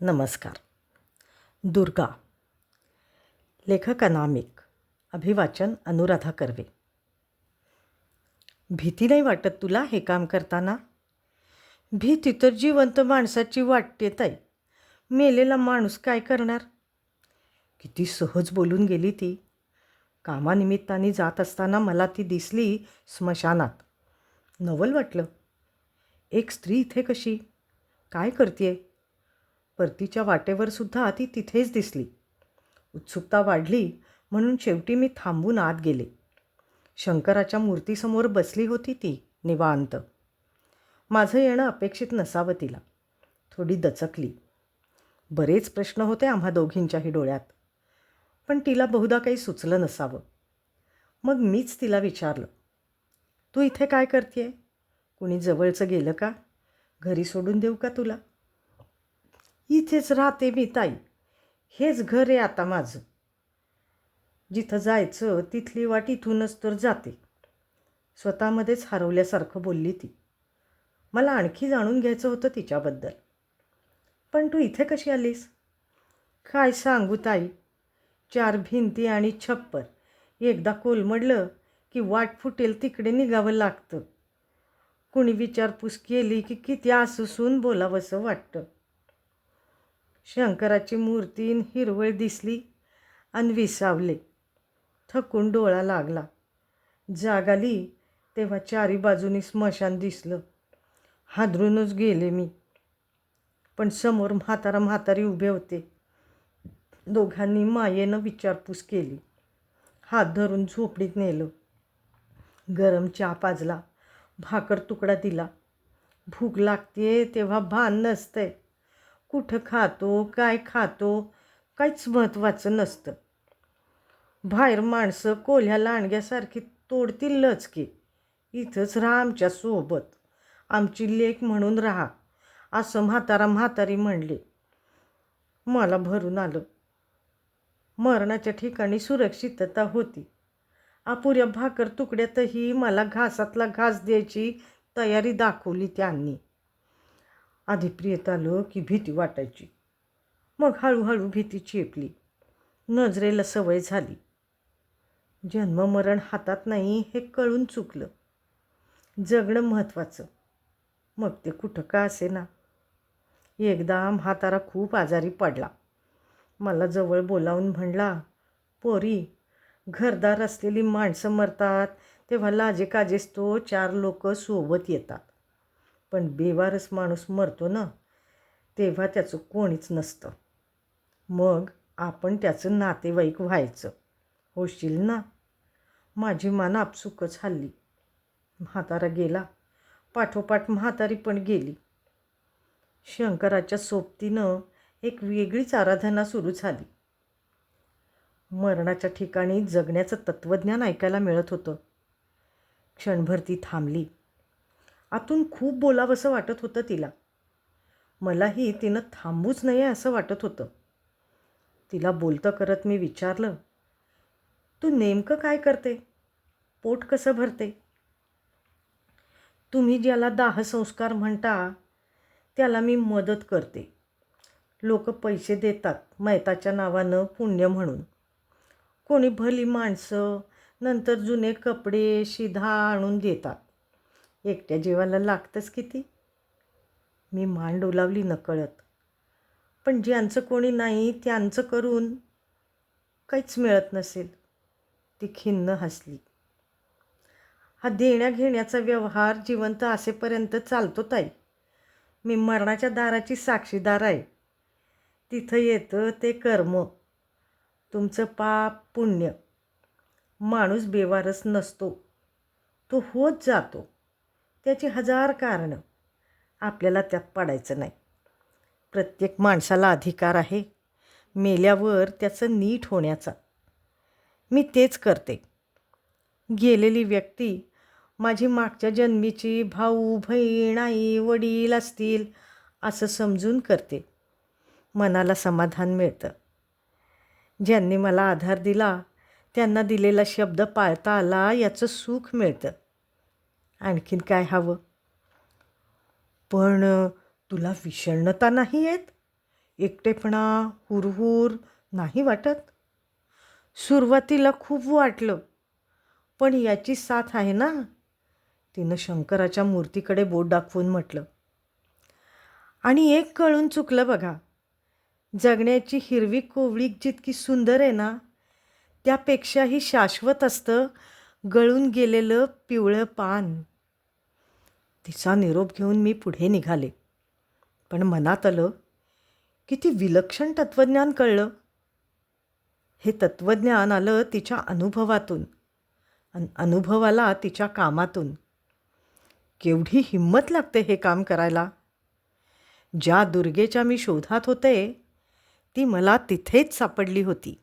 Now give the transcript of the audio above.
नमस्कार. दुर्गा. लेखक अनामिक अभिवाचन अनुराधा कर्वे. भीती नाही वाटत तुला हे काम करताना? भीती तर जिवंत माणसाची वाटते ताई. मेलेला माणूस काय करणार? किती सहज बोलून गेली ती. कामानिमित्ताने जात असताना मला ती दिसली स्मशानात. नवल वाटलं. एक स्त्री इथे कशी? काय करते परतीच्या वाटेवर सुद्धा ती तिथेच दिसली. उत्सुकता वाढली म्हणून शेवटी मी थांबून आत गेले. शंकराच्या मूर्तीसमोर बसली होती ती निवांत. माझं येणं अपेक्षित नसावं तिला. थोडी दचकली. बरेच प्रश्न होते आम्हा दोघींच्याही डोळ्यात. पण तिला बहुधा काही सुचलं नसावं. मग मीच तिला विचारलं तू इथे काय करते कुणी जवळचं गेलं का? घरी सोडून देऊ का तुला? इथेच राहते मी ताई. हेच घर आहे आता माझं. जिथं जायचं तिथली वाट इथूनच तर जाते. स्वतःमध्येच हरवल्यासारखं बोलली ती. मला आणखी जाणून घ्यायचं होतं तिच्याबद्दल. पण तू इथे कशी आलीस? काय सांगू ताई? चार भिंती आणि छप्पर. एकदा कोलमडलं की वाट फुटेल तिकडे निघावं लागतं. कुणी विचारपूस केली की किती आसूसून बोलावंसं वाटतं. शंकराची मूर्ती हिरवळ दिसली आणि विसावले. थकून डोळा लागला. जाग आली तेव्हा चारी बाजूनी स्मशान दिसलं. हादरूनच गेले मी. पण समोर म्हातारा म्हातारी उभे होते. दोघांनी मायेनं विचारपूस केली. हात धरून झोपडीत नेलं. गरम चहा पाजला. भाकर तुकडा दिला. भूक लागते तेव्हा भान नसतंय. कुठं खातो काय खातो काहीच महत्त्वाचं नसतं. बाहेर माणसं कोल्ह्या लांडग्यासारखी तोडतील की. इथंच राहा आमच्यासोबत. आमची लेख म्हणून राहा. असं म्हातारा म्हातारी म्हणले. मला भरून आलं. मरणाच्या ठिकाणी सुरक्षितता होती. अपुऱ्या भाकर तुकड्यातही मला घासातला घास द्यायची तयारी दाखवली त्यांनी. आधी प्रियत आलं की भीती वाटायची. मग हळूहळू भीती चेपली. नजरेला सवय झाली. जन्ममरण हातात नाही हे कळून चुकलं. जगणं महत्त्वाचं. मग ते कुठं का असे ना एकदा म्हातारा खूप आजारी पडला. मला जवळ बोलावून म्हणला पोरी घरदार असलेली माणसं मरतात तेव्हा लाजे काजेस तो चार लोक सोबत येतात. पण बेवारस माणूस मरतो ना तेव्हा त्याचं कोणीच नसतं. मग आपण त्याचं नातेवाईक व्हायचं. होशील ना? माझी मान आपसुकच हल्ली. म्हातारा गेला. पाठोपाठ म्हातारी पण गेली. शंकराच्या सोबतीनं एक वेगळीच आराधना सुरू झाली. मरणाच्या ठिकाणी जगण्याचं तत्त्वज्ञान ऐकायला मिळत होतं. क्षणभर ती थांबली. आतून खूप बोलावंसं वाटत होतं तिला. मलाही तिनं थांबूच नये असं वाटत होतं. तिला बोलतं करत मी विचारलं तू नेमकं काय करते? पोट कसं भरते? तुम्ही ज्याला दाहसंस्कार म्हणता त्याला मी मदत करते. लोक पैसे देतात मैताच्या नावानं पुण्य म्हणून. कोणी भली माणसं नंतर जुने कपडे शिधा आणून देतात. एकट्या जीवाला लागतंच किती? मी मान डोलावली नकळत. पण ज्यांचं कोणी नाही त्यांचं करून काहीच मिळत नसेल. ती खिन्न हसली. हा देण्या घेण्याचा व्यवहार जिवंत असेपर्यंत चालतो ताई. मी मरणाच्या दाराची साक्षीदार आहे. तिथं येतं ते कर्म. तुमचं पाप पुण्य. माणूस बेवारस नसतो. तो होत जातो. त्याची हजार कारणं आपल्याला त्यात पडायचं नाही. प्रत्येक माणसाला अधिकार आहे मेल्यावर त्याचं नीट होण्याचा. मी तेच करते. गेलेली व्यक्ती माझी मागच्या जन्मीची भाऊ बहीण आई वडील असतील असं समजून करते. मनाला समाधान मिळतं. ज्यांनी मला आधार दिला त्यांना दिलेला शब्द पाळता आला याचं सुख मिळतं. आणखीन काय हवं? पण तुला विषण्णता नाही आहेत एकटेपणा हुरहुर नाही वाटत? सुरुवातीला खूप वाटलं पण याची साथ आहे ना? तिनं शंकराच्या मूर्तीकडे बोट दाखवून म्हटलं. आणि एक कळून चुकलं बघा. जगण्याची हिरवी कोवळी जितकी सुंदर आहे ना त्यापेक्षाही शाश्वत असतं गळून गेलेलं पिवळं पान. तिचा निरोप घेऊन मी पुढे निघाले. पण मनात आलं किती विलक्षण तत्त्वज्ञान कळलं. हे तत्त्वज्ञान आलं तिच्या अनुभवातून अनुभवाला तिच्या कामातून. केवढी हिंमत लागते हे काम करायला. ज्या दुर्गेच्या मी शोधात होते ती मला तिथेच सापडली होती.